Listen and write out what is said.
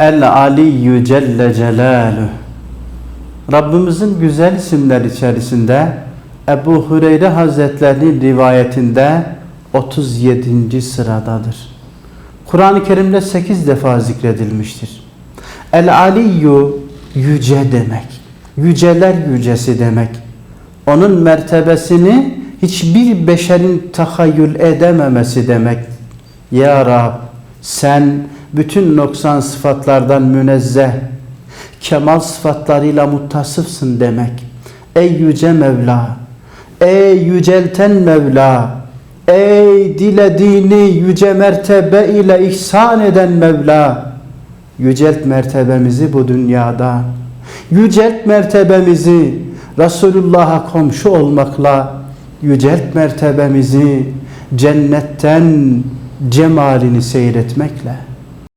El Aliyyü Celle Celaluhu Rabbimizin güzel isimler içerisinde Ebu Hureyre Hazretlerinin rivayetinde 37. sıradadır. Kur'an-ı Kerim'de 8 defa zikredilmiştir. El Aliyyü yüce demek. Yüceler yücesi demek. Onun mertebesini hiçbir beşerin tahayyül edememesi demek. Ya Rab sen bütün noksan sıfatlardan münezzeh, kemal sıfatlarıyla muttasıfsın demek. Ey yüce Mevla, ey yücelten Mevla, ey dilediğini yüce mertebe ile ihsan eden Mevla, yücelt mertebemizi bu dünyada, yücelt mertebemizi Resulullah'a komşu olmakla, yücelt mertebemizi cennetten cemalini seyretmekle.